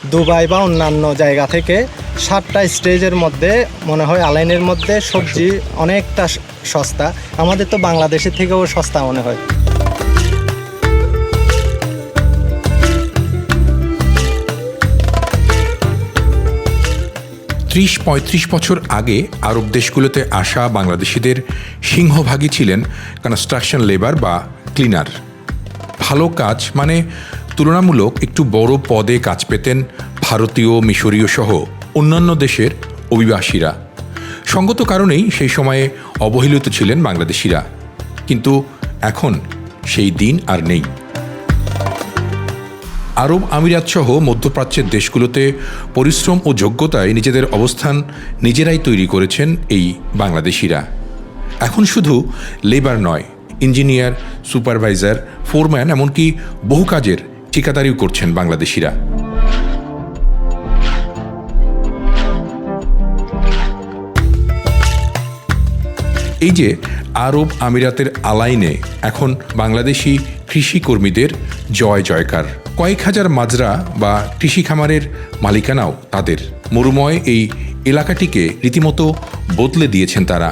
Dubai বা অন্যান্য জায়গা থেকে সাতটা স্টেজের মধ্যে, মনে হয় আলাইনের মধ্যে সবজি অনেকটা সস্তা। আমাদের তো বাংলাদেশের থেকেও সস্তা মনে হয়। ত্রিশ পঁয়ত্রিশ বছর আগে আরব দেশগুলোতে আসা বাংলাদেশিদের সিংহভাগই ছিলেন কনস্ট্রাকশন লেবার বা ক্লিনার। ভালো কাজ মানে তুলনামূলক একটু বড় পদে কাজ পেতেন ভারতীয়, মিশরীয় সহ অন্যান্য দেশের অভিবাসীরা। সঙ্গত কারণেই সেই সময়ে অবহেলিত ছিলেন বাংলাদেশিরা। কিন্তু এখন সেই দিন আর নেই। আরব আমিরাত সহ মধ্যপ্রাচ্যের দেশগুলোতে পরিশ্রম ও যোগ্যতায় নিজেদের অবস্থান নিজেরাই তৈরি করেছেন এই বাংলাদেশিরা। এখন শুধু লেবার নয়, ইঞ্জিনিয়ার, সুপারভাইজার, ফোরম্যান, এমনকি বহু কাজের ঠিকাদারিও করছেন বাংলাদেশিরা। এই যে আরব আমিরাতের আলাইনে এখন বাংলাদেশি কৃষিকর্মীদের জয় জয়কার। কয়েক হাজার মাজরা বা কৃষি খামারের মালিকানাও তাদের। মরুময় এই এলাকাটিকে রীতিমতো বদলে দিয়েছেন তারা।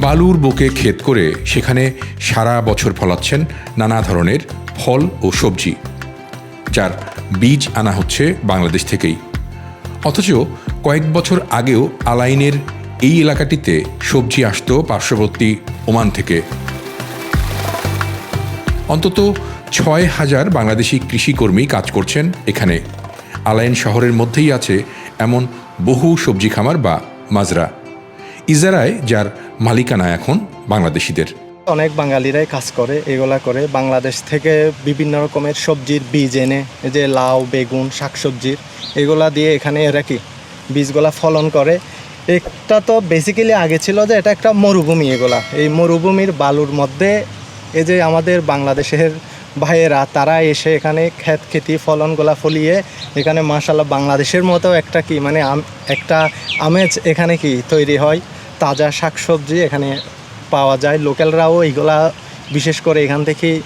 বালুর বুকে ক্ষেত করে সেখানে সারা বছর ফলাচ্ছেন নানা ধরনের ফল ও সবজি, যার বীজ আনা হচ্ছে বাংলাদেশ থেকেই। অথচ কয়েক বছর আগেও আলাইনের এই এলাকাটিতে সবজি আসত পার্শ্ববর্তী ওমান থেকে। অন্তত ছয় হাজার বাংলাদেশি কৃষিকর্মী কাজ করছেন এখানে। আলাইন শহরের মধ্যেই আছে এমন বহু সবজি খামার বা মাজরা। ইজারায়, যার মালিকানা এখন বাংলাদেশিদের। অনেক বাঙালিরাই কাজ করে, এগুলা করে। বাংলাদেশ থেকে বিভিন্ন রকমের সবজির বীজ এনে, এই যে লাউ, বেগুন, শাকসবজির, এগুলা দিয়ে এখানে এরা কি? বীজগুলা ফলন করে। একটা তো বেসিক্যালি আগে ছিল যে এটা একটা মরুভূমি এগুলা। এই মরুভূমির বালুর মধ্যে এই যে আমাদের বাংলাদেশের ভাইয়েরা, তারা এসে এখানে ক্ষেত, খেতি, ফলনগুলা ফলিয়ে এখানে মাশাল্লাহ বাংলাদেশের মতো একটা কি মানে একটা আমেজ এখানে কি তৈরি হয়? তাজা শাকসবজি এখানে পাওয়া যায়। লোকালরাও এইগুলা বিশেষ করে এখান থেকেই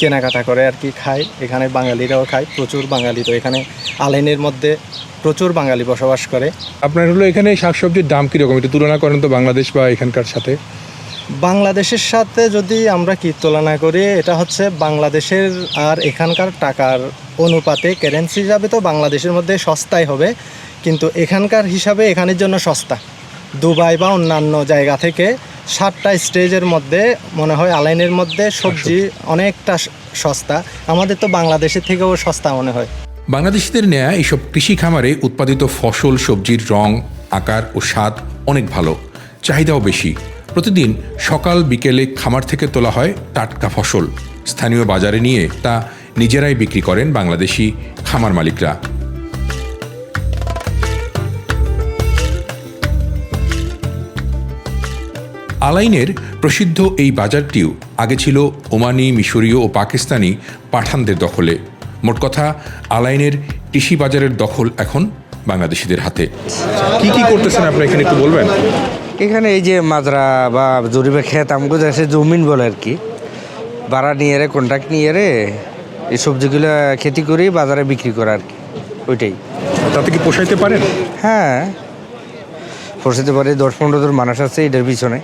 কেনাকাটা করে আর কি খায়। এখানে বাঙালিরাও খায় প্রচুর বাঙালি। তো এখানে আলাইনের মধ্যে প্রচুর বাঙালি বসবাস করে। আপনার হলো এখানে শাকসবজির দাম কীরকম? একটু তুলনা করেন তো বাংলাদেশ বা এখানকার সাথে। বাংলাদেশের সাথে যদি আমরা কি তুলনা করি এটা হচ্ছে বাংলাদেশের আর এখানকার টাকার অনুপাতে কারেন্সি হিসাবে তো বাংলাদেশের মধ্যে সস্তাই হবে কিন্তু এখানকার হিসাবে এখানের জন্য সস্তা। দুবাই বা অন্যান্য জায়গা থেকে সাতটা স্টেজের মধ্যে মনে হয় আলাইনের মধ্যে সবজি অনেকটা সস্তা। আমাদের তো বাংলাদেশের থেকেও সস্তা মনে হয়। বাংলাদেশিদের নেয়া এইসব কৃষি খামারে উৎপাদিত ফসল সবজির রং আকার ও স্বাদ অনেক ভালো। চাহিদাও বেশি। প্রতিদিন সকাল বিকেলে খামার থেকে তোলা হয় টাটকা ফসল। স্থানীয় বাজারে নিয়ে তা নিজেরাই বিক্রি করেন বাংলাদেশি খামার মালিকরা। আলাইনের প্রসিদ্ধ এই বাজারটিও আগে ছিল ওমানি মিশরীয় ও পাকিস্তানি পাঠানদের দখলে। মোট কথা আলাইনের কৃষি বাজারের দখল এখন বাংলাদেশিদের হাতে। কি কি করতেছেন আপনি এখানে একটু বলবেন? এখানে এই যে মাজরা বা জরিপে ক্ষেত আমগো দেশে জমিন বলে আর কি। ভাড়া নিয়ে রে কন্ট্রাক্ট নিয়ে রে এই সবজিগুলো খেতি করি বাজারে বিক্রি করা আর কি ওইটাই। তাতে কি পোষাইতে পারেন? হ্যাঁ। ফসিতে পারে দশ পনেরো জন মানুষ আছে এটার পিছনে।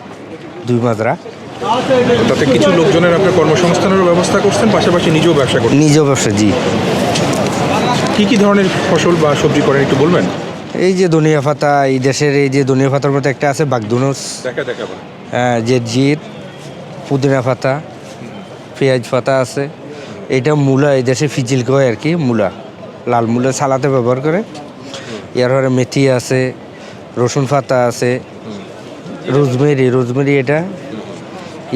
দুই মাজরা তাতে কিছু লোকজনের আপনার কর্মসংস্থানেরও ব্যবস্থা করছেন পাশাপাশি নিজেও ব্যবসা করছেন? নিজেও ব্যবসা জি। কি কি ধরনের ফসল বা সবজি করেন একটু বলবেন? এই যে ধনিয়া পাতা এই দেশের এই যে ধনিয়া পাতার মধ্যে একটা আছে বাগদুনুস। দেখা দেখাবো যে জির পুদিনা পাতা পেঁয়াজ পাতা আছে। এটা মূলা এই দেশে ফিজিল কয় আর কি মূলা। লাল মূলা সালাতে ব্যবহার করে। ইয়ার মেথি আছে রসুন পাতা আছে। রোজমেরি রোজমেরি এটা।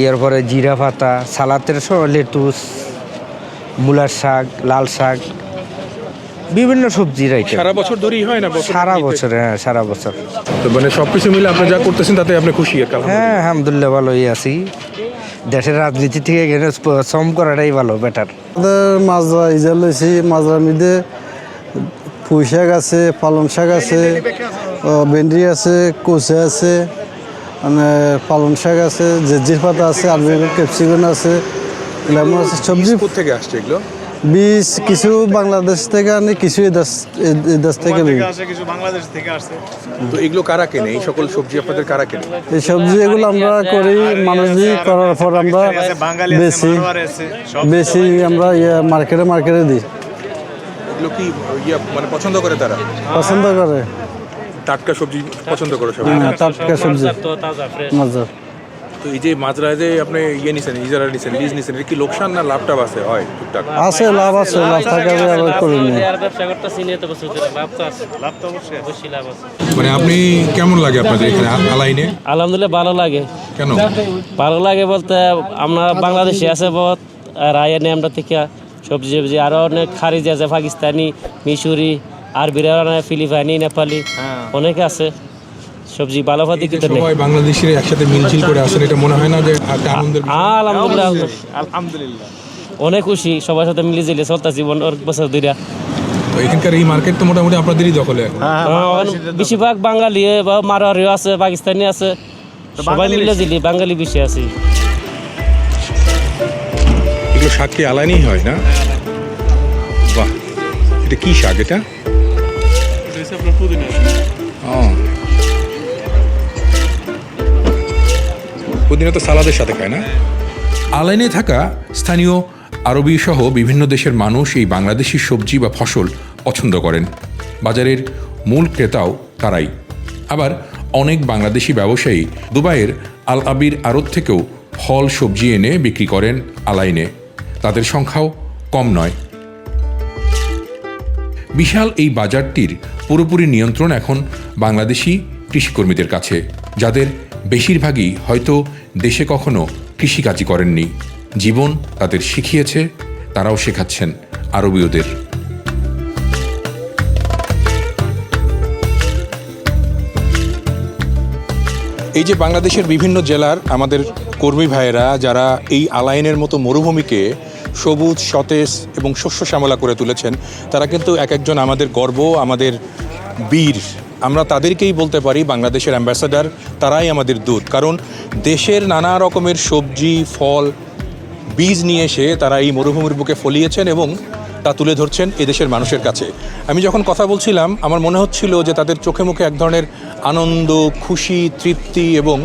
ইয়ার পরে জিরা পাতা সালাতের সব লেটুস মূলার শাক লাল শাক বিভিন্ন সবজির আইটেম সারা বছর ধরেই হয় না সারা বছর হ্যাঁ সারা বছর। তো মানে সব কিছু মিলে আপনি যা করতেছেন তাতে আপনি খুশি হ্যাঁ আলহামদুলিল্লাহ ভালোই আছি। দেশের রাজনীতি থেকে এখানে শ্রম করাটাই ভালো বেটার আমাদের মাজরা ইজাল লইছি মাজরার মধ্যে পুঁই শাক আছে পালং শাক আছে ভেন্ডি আছে কচু আছে। মানে পালং শাক আছে জেজির পাতা আছে আলু ক্যাপসিকাম আছে লেমন আছে সবজি থেকে আসছে এগুলো? বীজ কিছু বাংলাদেশ থেকে আনি কিছু এদেশ থেকে কিছু বাংলাদেশ থেকে আসছে তো এগুলো কারা কেনে? এই সকল সবজি আপনাদের কারা কেনে? এই সবজি এগুলো আমরা করি মানুষই করার পর আমরা বেশি বেশি আমরা ইয়ে মার্কেটে মার্কেটে দিই। এগুলো কি মানে পছন্দ করে তারা? পছন্দ করে। টাটকা সবজি পছন্দ করে সবাই? হ্যাঁ, টাটকা সবজি। মজা তো এই যে মাজরায় যে আপনি ইয়ে নিছেন ইজারা নিছেন লিজ নিছেন কি লোকসান না লাভটা আছে হয় টুকটাক? আছে লাভ আছে লাভ থাকাবে আবার করি নি। আর ব্যবসা করতে চিনি তো বছর ধরে লাভ তো আছে। লাভ তো অবশ্যই অবশ্যই লাভ আছে। মানে আপনি কেমন লাগে আপনাদের এখানে আলাইনে? আলহামদুলিল্লাহ ভালো লাগে। কেন? ভালো লাগে বলতে আমরা বাংলাদেশে আছে বহুত আর আয়ানে আমরা থেকে সবজি সবজি আরও অনেক খারিজ আছে পাকিস্তানি মিশরি আরবিরা ফিলিপাইনি নেপালি অনেকে আছে। সবজি ভালো ভাতি কিন্তু নেই। সবাই বাংলাদেশের একসাথে মিলছিল করে আসেন এটা মনে হয় না যে একটা আনন্দের আলহামদুলিল্লাহ। আলহামদুলিল্লাহ। অনেক খুশি সবার সাথে মিলে জিলে চলতেছি অনেক বছর দুইটা। তো এখানকার এই মার্কেট তো মোটামুটি আপনাদেরই দখলে এখন। বেশিরভাগ বাঙালি বা মারোয়ারিও আছে পাকিস্তানি আছে। সবাই মিলে জিলি বাঙালি বেশি আছে। এগুলো শাক কি আলাইনেই হয় না? বাহ এটা কি শাক এটা? ও। পুদিনা তো সালাদের সাথে খায় না? আলাইনে থাকা স্থানীয় আরবি সহ বিভিন্ন দেশের মানুষ এই বাংলাদেশি সবজি বা ফসল পছন্দ করেন। বাজারের মূল ক্রেতাও তারাই। আবার অনেক বাংলাদেশি ব্যবসায়ী দুবাইয়ের আল আবির আড়ত থেকেও ফল সবজি এনে বিক্রি করেন আলাইনে। তাদের সংখ্যাও কম নয়। বিশাল এই বাজারটির পুরোপুরি নিয়ন্ত্রণ এখন বাংলাদেশি কৃষিকর্মীদের কাছে, যাদের বেশিরভাগই হয়তো দেশে কখনো কৃষিকাজই করেননি। জীবন তাদের শিখিয়েছে, তারাও শেখাচ্ছেন আরবীয়দের। এই যে বাংলাদেশের বিভিন্ন জেলার আমাদের কর্মী ভাইয়েরা, যারা এই আলাইনের মতো মরুভূমিকে সবুজ, সতেজ এবং শস্য শ্যামলা করে তুলেছেন। তারা কিন্তু এক একজন আমাদের গর্ব, আমাদের বীর। আমরা তাদেরকেই বলতে পারি বাংলাদেশের অ্যাম্বাসাডার, তারাই আমাদের দূত। কারণ দেশের নানা রকমের সবজি, ফল, বীজ নিয়ে এসে তারা এই মরুভূমির বুকে ফলিয়েছেন এবং তা তুলে ধরছেন এদেশের মানুষের কাছে। আমি যখন কথা বলছিলাম, আমার মনে হচ্ছিল যে তাদের চোখে মুখে এক ধরনের আনন্দ, খুশি, তৃপ্তি এবং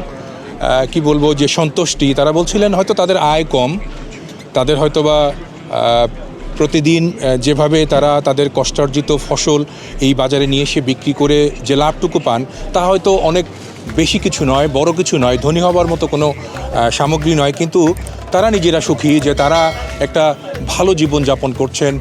কি বলব, যে সন্তুষ্টি। তারা বলছিলেন হয়তো তাদের আয় কম তাদের হয়তোবা প্রতিদিন যেভাবে তারা তাদের কষ্টার্জিত ফসল এই বাজারে নিয়ে এসে বিক্রি করে যে লাভটুকু পান, তা হয়তো অনেক বেশি কিছু নয়, বড় কিছু নয়, ধনী হবার মতো কোনো সামগ্রী নয়। কিন্তু তারা নিজেরা সুখী যে তারা একটা ভালো জীবন যাপন করছেন।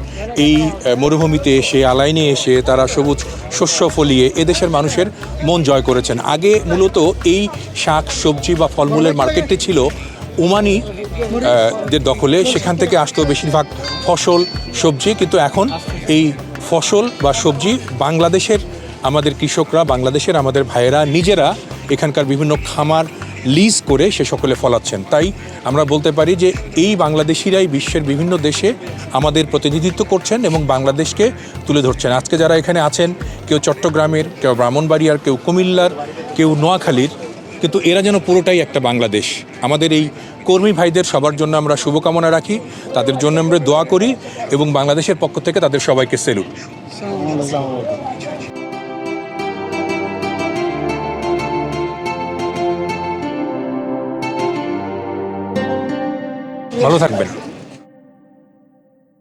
এই মরুভূমিতে এসে, আলাইনে এসে তারা সবুজ শস্য ফলিয়ে এদেশের মানুষের মন জয় করেছেন। আগে মূলত এই শাক, সবজি বা ফলমূলের মার্কেটটি ছিল ওমানি দের দখলে সেখান থেকে আসতো বেশিরভাগ ফসল, সবজি। কিন্তু এখন এই ফসল বা সবজি বাংলাদেশের আমাদের কৃষকরা, বাংলাদেশের আমাদের ভাইয়েরা, নিজেরা এখানকার বিভিন্ন খামার লিজ করে সে সকলে ফলাচ্ছেন। তাই আমরা বলতে পারি যে এই বাংলাদেশিরাই বিশ্বের বিভিন্ন দেশে আমাদের প্রতিনিধিত্ব করছেন এবং বাংলাদেশকে তুলে ধরছেন। আজকে যারা এখানে আছেন, কেউ চট্টগ্রামের, কেউ ব্রাহ্মণবাড়িয়ার, কেউ কুমিল্লার, কেউ নোয়াখালীর কিন্তু এরা যেন পুরোটাই একটা বাংলাদেশ। আমাদের এই কর্মী ভাইদের সবার জন্য আমরা শুভকামনা রাখি, তাদের জন্য আমরা দোয়া করি এবং বাংলাদেশের পক্ষ থেকে তাদের সবাইকে সেলুট। ভালো থাকবেন।